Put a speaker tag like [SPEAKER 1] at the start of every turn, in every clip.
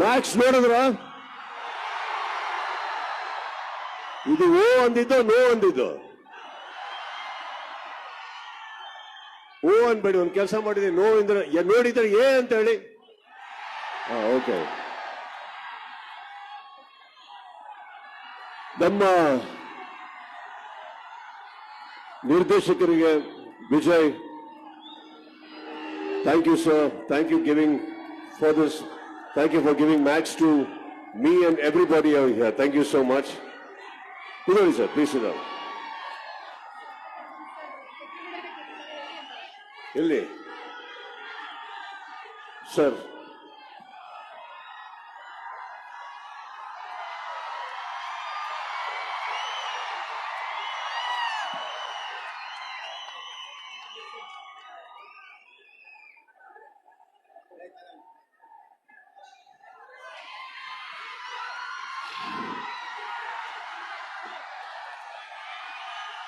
[SPEAKER 1] Max ನೋಡಿದ್ರ? ಇದು ಓ ಅಂದಿದ್ದು no ಅಂದಿದ್ದು? ಓ ಅನ್ಬೇಡಿ, ಒಂದು ಕೆಲಸ ಮಾಡಿದೀನಿ ನೋ ಅಂದ್ರೆ ನೋಡಿದ್ರೆ ಏ ಅಂತ ಹೇಳಿ. ಓಕೆ. ನಮ್ಮ ನಿರ್ದೇಶಕರಿಗೆ Vijay thank you sir thank you giving for this thank you for giving match to me and everybody here thank you so much ಕುದೋಳಿ sir please ಇದಾವೆ ಎಲ್ಲಿ ಸರ್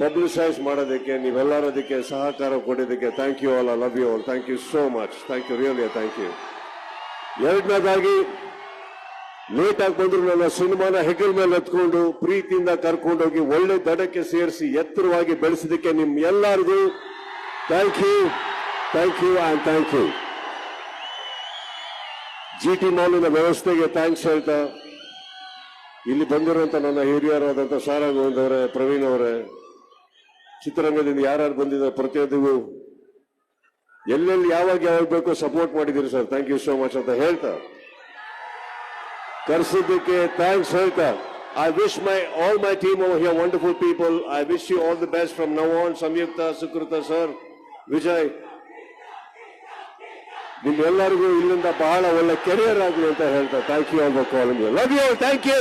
[SPEAKER 1] ಪಬ್ಲಿಸೈಸ್ ಮಾಡೋದಕ್ಕೆ ನೀವೆಲ್ಲರೂ ಅದಕ್ಕೆ ಸಹಕಾರ ಕೊಡೋದಕ್ಕೆ thank you all I love you all thank you so much thank you really thank you ಎರಡನೇದಾಗಿ late ಆಗಿ ಬಂದ್ರು ನನ್ನ ಸಿನಿಮಾನ ಹೆಗಲ್ ಮೇಲೆ ಎತ್ಕೊಂಡು, ಪ್ರೀತಿಯಿಂದ ಕರ್ಕೊಂಡೋಗಿ ಒಳ್ಳೆ ದಡಕ್ಕೆ ಸೇರಿಸಿ ಎತ್ತರವಾಗಿ ಬೆಳೆಸಿದಕ್ಕೆ ನಿಮ್ ಎಲ್ಲರಿಗೂ thank you thank you and thank you G T ಮಾಲಿನ ವ್ಯವಸ್ಥೆಗೆ ಥ್ಯಾಂಕ್ಸ್ ಹೇಳ್ತಾ, ಇಲ್ಲಿ ಬಂದಿರುವಂತ ನನ್ನ ಹಿರಿಯರಾದಂಥ ಸಾರಾ ಅವರೇ, ಪ್ರವೀಣ್ ಅವರೇ ಚಿತ್ರರಂಗದಿಂದ ಯಾರ್ಯಾರು ಬಂದಿದ್ದಾರೆ ಪ್ರತಿಯೊಂದಿಗೂ. ಎಲ್ಲೆಲ್ಲಿ ಯಾವಾಗ ಯಾವಾಗ ಬೇಕೋ ಸಪೋರ್ಟ್ ಮಾಡಿದ್ದೀರಿ sir. Thank you so much ಅಂತ ಹೇಳ್ತಾ. ಕರೆಸಿದ್ದಕ್ಕೆ ಥ್ಯಾಂಕ್ಸ್ ಹೇಳ್ತಾ. I wish my all my team over here wonderful people I wish you all the best from now on Samyukta, Sukruta sir. Vijay. ನಿಮ್ಮೆಲ್ಲರಿಗೂ ಇಲ್ಲಿಂದ ಬಹಳ ಒಳ್ಳೆ ಕೆರಿಯರ್ ಆಗಲಿ ಅಂತ ಹೇಳ್ತಾ. Thank you all for calling love you thank you